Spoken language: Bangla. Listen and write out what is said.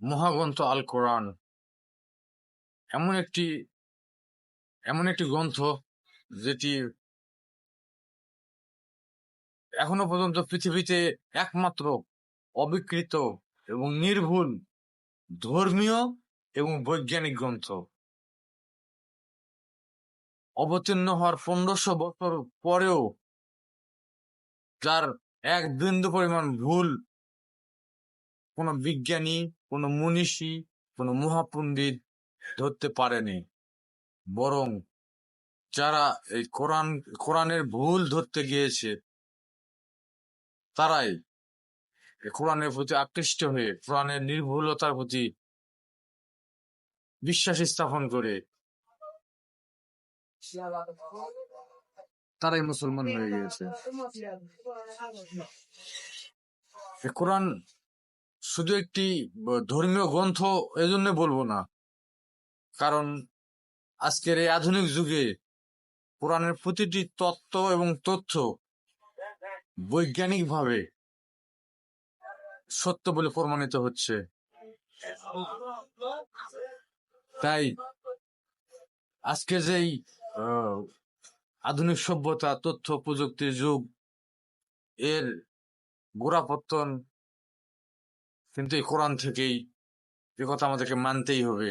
মহাগ্রন্থ আল কোরআন। এমন একটি এমন একটি গ্রন্থ যেটি এখনও পর্যন্ত পৃথিবীতে একমাত্র অবিকৃত এবং নির্ভুল ধর্মীয় এবং বৈজ্ঞানিক গ্রন্থ। অবতীর্ণ হওয়ার পনেরোশো বছর পরেও যার এক বিন্দু পরিমাণ ভুল কোনো বিজ্ঞানী কোনো মনীষী, কোনো মহাপণ্ডিত ধরতে পারেনি। বরং যারা এই কোরআন, কোরআনের ভুল ধরতে গিয়েছে, তারাই কোরআনের প্রতি আকৃষ্ট হয়ে, কোরআনের নির্ভুলতার প্রতি বিশ্বাস স্থাপন করে, তারাই মুসলমান হয়ে গিয়েছে। কোরআন শুধু একটি ধর্মীয় গ্রন্থ এজন্য বলব না। কারণ আজকের এই আধুনিক যুগে কোরআনের প্রতিটি তত্ত্ব এবং তথ্য বৈজ্ঞানিকভাবে সত্য বলে প্রমাণিত হচ্ছে। তাই আজকে যেই আধুনিক সভ্যতা, তথ্য, প্রযুক্তির যুগ, এর গোড়াপত্তন কিন্তু এই কোরআন থেকেই এ কথা আমাদেরকে মানতেই হবে।